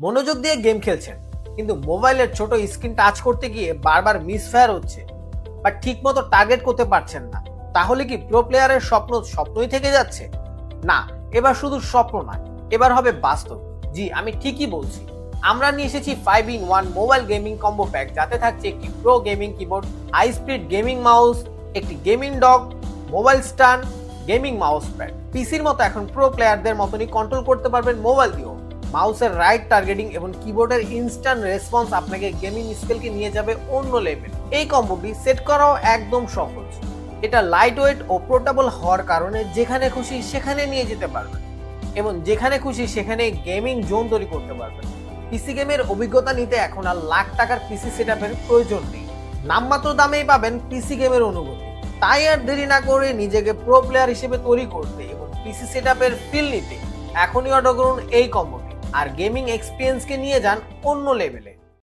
মনোযোগ দিয়ে গেম খেলছেন, কিন্তু মোবাইলের ছোট স্ক্রিন টাচ করতে গিয়ে বারবার মিসফায়ার হচ্ছে বা ঠিকমতো টার্গেট করতে পারছেন না। তাহলে কি প্রো প্লেয়ারের স্বপ্ন স্বপ্নই থেকে যাচ্ছে? না, এবার শুধু স্বপ্ন নয়, এবার হবে বাস্তব। জি, আমি ঠিকই বলছি। আমরা নিয়ে এসেছি five in one mobile gaming combo pack যাতে থাকছে একটি pro gaming keyboard high speed gaming mouse একটি gaming dock mobile stand gaming mouse pad পিসির মতো এখন প্রো প্লেয়ারদের মতনই কন্ট্রোল করতে পারবেন মোবাইল দিয়েও। মাউসের রাইট টার্গেটিং এবং কিবোর্ডের ইনস্ট্যান্ট রেসপন্স আপনাকে গেমিং স্কেলকে নিয়ে যাবে অন্য লেভেল এই কম্বোটি সেট করাও একদম সহজ। এটা লাইট ওয়েট ও পোর্টেবল হওয়ার কারণে যেখানে খুশি সেখানে নিয়ে যেতে পারবেন এবং যেখানে খুশি সেখানে গেমিং জোন তৈরি করতে পারবেন। পিসি গেমের অভিজ্ঞতা নিতে এখন আর লাখ টাকার পিসি সেটআপের প্রয়োজন নেই। নামমাত্র দামেই পাবেন পিসি গেমের অনুভূতি। তাই আর দেরি না করে নিজেকে প্রো প্লেয়ার হিসেবে তৈরি করতে এবং পিসি সেটআপের ফিল নিতে এখনই অর্ডার করুন এই কম্বোটি আর গেমিং এক্সপিরিয়েন্সকে নিয়ে যান অন্য লেভেলে।